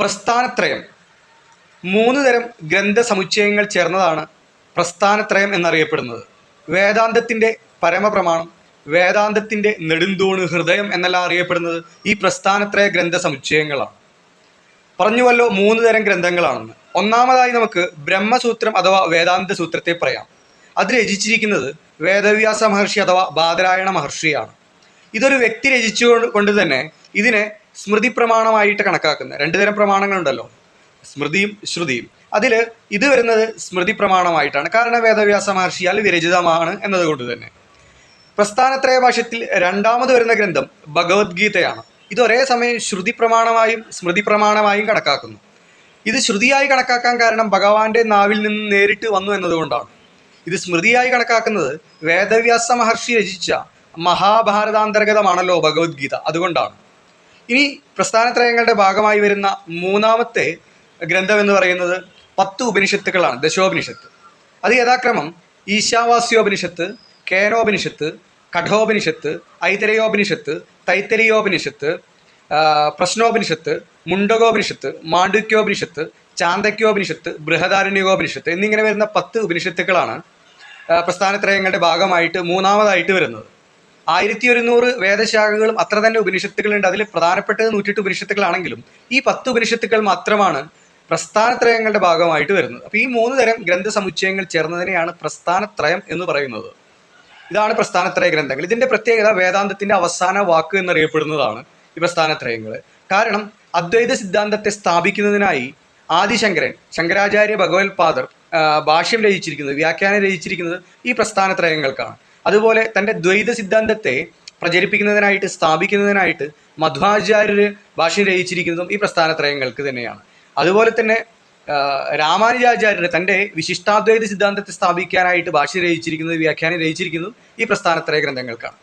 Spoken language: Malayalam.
പ്രസ്ഥാനത്രയം. മൂന്ന് തരം ഗ്രന്ഥസമുച്ചയങ്ങൾ ചേർന്നതാണ് പ്രസ്ഥാനത്രയം എന്നറിയപ്പെടുന്നത്. വേദാന്തത്തിന്റെ പരമപ്രമാണം വേദാന്തത്തിന്റെ നെടുന്തൂണ് ഹൃദയം എന്നെല്ലാം അറിയപ്പെടുന്നത് ഈ പ്രസ്ഥാനത്രയ ഗ്രന്ഥസമുച്ചയങ്ങളാണ്. പറഞ്ഞുവല്ലോ മൂന്ന് തരം ഗ്രന്ഥങ്ങളാണെന്ന്. ഒന്നാമതായി നമുക്ക് ബ്രഹ്മസൂത്രം അഥവാ വേദാന്ത സൂത്രത്തെ പറയാം. അത് രചിച്ചിരിക്കുന്നത് വേദവ്യാസ മഹർഷി അഥവാ ബാദരായണ മഹർഷിയാണ്. ഇതൊരു വ്യക്തി രചിച്ചു കൊണ്ട് തന്നെ ഇതിനെ സ്മൃതി പ്രമാണമായിട്ട് കണക്കാക്കുന്ന രണ്ട് തരം പ്രമാണങ്ങളുണ്ടല്ലോ. സ്മൃതിയും ശ്രുതിയും. അതിൽ ഇത് വരുന്നത് സ്മൃതി പ്രമാണമായിട്ടാണ്. കാരണം വേദവ്യാസ മഹർഷിയാൽ വിരചിതമാണ് എന്നതുകൊണ്ട് തന്നെ. പ്രസ്ഥാനത്രയ ഭാഷത്തിൽ രണ്ടാമത് വരുന്ന ഗ്രന്ഥം ഭഗവത്ഗീതയാണ്. ഇത് ഒരേ സമയം ശ്രുതി പ്രമാണമായും സ്മൃതി പ്രമാണമായും കണക്കാക്കുന്നു. ഇത് ശ്രുതിയായി കണക്കാക്കാൻ കാരണം ഭഗവാന്റെ നാവിൽ നിന്ന് നേരിട്ട് വന്നു എന്നതുകൊണ്ടാണ്. ഇത് സ്മൃതിയായി കണക്കാക്കുന്നത് വേദവ്യാസ മഹർഷി രചിച്ച മഹാഭാരതാന്തർഗതമാണല്ലോ ഭഗവത്ഗീത. അതുകൊണ്ടാണ്. ഇനി പ്രസ്ഥാനത്രയങ്ങളുടെ ഭാഗമായി വരുന്ന മൂന്നാമത്തെ ഗ്രന്ഥം എന്ന് പറയുന്നത് പത്ത് ഉപനിഷത്തുക്കളാണ് ദശോപനിഷത്ത്. അത് യഥാക്രമം ഈശാവാസ്യോപനിഷത്ത് കേനോപനിഷത്ത് കഠോപനിഷത്ത് ഐതരയോപനിഷത്ത് തൈത്തരിയോപനിഷത്ത് പ്രശ്നോപനിഷത്ത് മുണ്ടകോപനിഷത്ത് മാണ്ഡുക്യോപനിഷത്ത് ചാന്തക്യോപനിഷത്ത് ബൃഹദാരണ്യകോപനിഷത്ത് എന്നിങ്ങനെ വരുന്ന പത്ത് ഉപനിഷത്തുക്കളാണ് പ്രസ്ഥാനത്രയങ്ങളുടെ ഭാഗമായിട്ട് മൂന്നാമതായിട്ട് വരുന്നത്. ആയിരത്തി ഒരുന്നൂറ് വേദശാഖകളും അത്ര തന്നെ ഉപനിഷത്തുക്കളുണ്ട് അതിൽ പ്രധാനപ്പെട്ടത് നൂറ്റെട്ട് ഉപനിഷത്തുക്കളാണെങ്കിലും ഈ പത്ത് ഉപനിഷത്തുക്കൾ മാത്രമാണ് പ്രസ്ഥാനത്രയങ്ങളുടെ ഭാഗമായിട്ട് വരുന്നത്. അപ്പോൾ ഈ മൂന്ന് തരം ഗ്രന്ഥ സമുച്ചയങ്ങൾ ചേർന്നതിനെയാണ് പ്രസ്ഥാനത്രയം എന്ന് പറയുന്നത്. ഇതാണ് പ്രസ്ഥാനത്രയ ഗ്രന്ഥങ്ങൾ. ഇതിന്റെ പ്രത്യേകത വേദാന്തത്തിന്റെ അവസാന വാക്ക് എന്നറിയപ്പെടുന്നതാണ് ഈ പ്രസ്ഥാനത്രയങ്ങൾ. കാരണം അദ്വൈത സിദ്ധാന്തത്തെ സ്ഥാപിക്കുന്നതിനായി ആദിശങ്കരൻ ശങ്കരാചാര്യ ഭഗവത്പാദർ ഭാഷ്യം രചിച്ചിരിക്കുന്നത് വ്യാഖ്യാനം രചിച്ചിരിക്കുന്നത് ഈ പ്രസ്ഥാനത്രയങ്ങൾക്കാണ്. അതുപോലെ തന്റെ ദ്വൈത സിദ്ധാന്തത്തെ പ്രചരിപ്പിക്കുന്നതിനായിട്ട് സ്ഥാപിക്കുന്നതിനായിട്ട് മധ്വാചാര്യര് ഭാഷ രചിച്ചിരിക്കുന്നതും ഈ പ്രസ്ഥാനത്രയങ്ങൾക്ക് തന്നെയാണ്. അതുപോലെ തന്നെ രാമാനുജാചാര്യർ തന്റെ വിശിഷ്ടാദ്വൈത സിദ്ധാന്തത്തെ സ്ഥാപിക്കാനായിട്ട് ഭാഷ രചിച്ചിരിക്കുന്നത് വ്യാഖ്യാനം രചിച്ചിരിക്കുന്നതും ഈ പ്രസ്ഥാനത്രയ ഗ്രന്ഥങ്ങൾക്കാണ്.